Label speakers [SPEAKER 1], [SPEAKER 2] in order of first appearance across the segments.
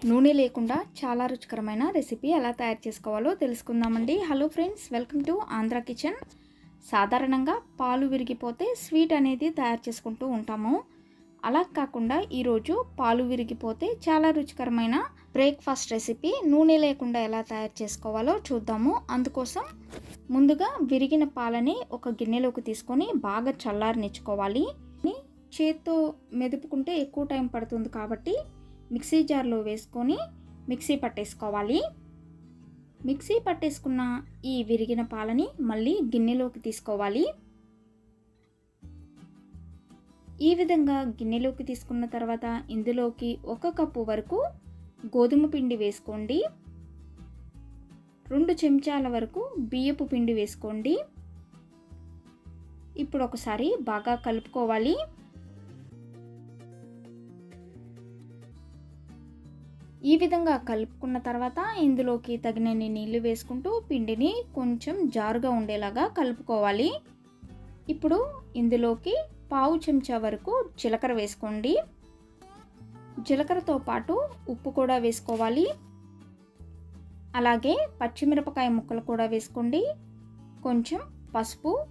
[SPEAKER 1] నూనె లేకుండా చాలా రుచికరమైన రెసిపీ ఎలా తయారు చేసుకోవాలో తెలుసుకుందామండి. Hello friends welcome to Andhra kitchen సాధారణంగా పాలు విరిగిపోతే స్వీట్ అనేది తయారు చేసుకుంటూ ఉంటాము. అలా కాకుండా ఈరోజు పాలు విరిగిపోతే చాలా రుచికరమైన బ్రేక్ఫాస్ట్ రెసిపీ నూనె లేకుండా ఎలా తయారు చేసుకోవాలో చూద్దాము. అందుకోసం ముందుగా విరిగిన పాలని ఒక గిన్నెలోకి తీసుకొని బాగా చల్లారనిచ్చుకోవాలి. చేత్తో మెదుపుకుంటే ఎక్కువ టైం పడుతుంది కాబట్టి మిక్సీ జార్లో వేసుకొని మిక్సీ పట్టేసుకోవాలి. మిక్సీ పట్టేసుకున్న ఈ విరిగిన పాలని మళ్ళీ గిన్నెలోకి తీసుకోవాలి. ఈ విధంగా గిన్నెలోకి తీసుకున్న తర్వాత ఇందులోకి ఒక కప్పు వరకు గోధుమ పిండి వేసుకోండి. రెండు చెంచాల వరకు బియ్యపు పిండి వేసుకోండి. ఇప్పుడు ఒకసారి బాగా కలుపుకోవాలి. ఈ విధంగా కలుపుకున్న తర్వాత ఇందులోకి తగినన్ని నీళ్ళు వేసుకుంటూ పిండిని కొంచెం జారుగా ఉండేలాగా కలుపుకోవాలి. ఇప్పుడు ఇందులోకి పావు చెంచా వరకు జీలకర్ర వేసుకోండి. జీలకర్రతో పాటు ఉప్పు కూడా వేసుకోవాలి. అలాగే పచ్చిమిరపకాయ ముక్కలు కూడా వేసుకోండి. కొంచెం పసుపు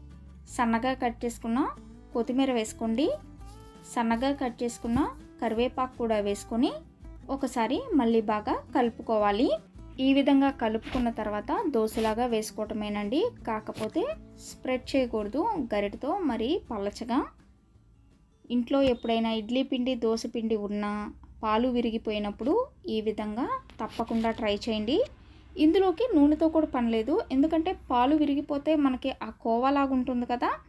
[SPEAKER 1] సన్నగా కట్ చేసుకున్న కొత్తిమీర వేసుకోండి. సన్నగా కట్ చేసుకున్న కరివేపాకు కూడా వేసుకొని ఒకసారి మళ్ళీ బాగా కలుపుకోవాలి. ఈ విధంగా కలుపుకున్న తర్వాత దోశలాగా వేసుకోవటమేనండి. కాకపోతే స్ప్రెడ్ చేయకూడదు. గరిటతో మరి పలచగా. ఇంట్లో ఎప్పుడైనా ఇడ్లీ పిండి దోశ పిండి ఉన్నా పాలు విరిగిపోయినప్పుడు ఈ విధంగా తప్పకుండా ట్రై చేయండి. ఇందులోకి నూనెతో కూడా పనిలేదు ఎందుకంటే పాలు విరిగిపోతే మనకి ఆ కోవలాగా ఉంటుంది కదా.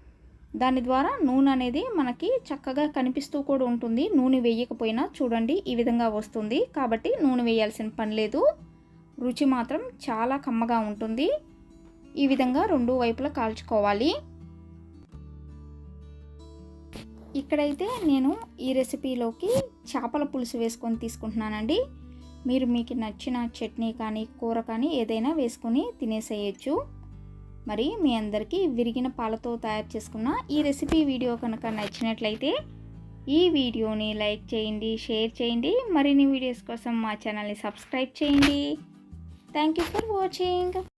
[SPEAKER 1] దాని ద్వారా నూనె అనేది మనకి చక్కగా కనిపిస్తూ కూడా ఉంటుంది. నూనె వేయకపోయినా చూడండి ఈ విధంగా వస్తుంది. కాబట్టి నూనె వేయాల్సిన పని లేదు. రుచి మాత్రం చాలా కమ్మగా ఉంటుంది. ఈ విధంగా రెండు వైపులా కాల్చుకోవాలి. ఇక్కడైతే నేను ఈ రెసిపీలోకి చేపల పులుసు వేసుకొని తీసుకుంటున్నానండి. మీరు మీకు నచ్చిన చట్నీ కానీ కూర కానీ ఏదైనా వేసుకొని తినేసేయచ్చు. మరి మీ అందరికీ విరిగిన పాలతో తయారు చేసుకున్న ఈ రెసిపీ వీడియో కనుక నచ్చినట్లయితే ఈ వీడియోని లైక్ చేయండి షేర్ చేయండి మరిన్ని వీడియోస్ కోసం మా ఛానల్ని సబ్స్క్రైబ్ చేయండి. Thank you for watching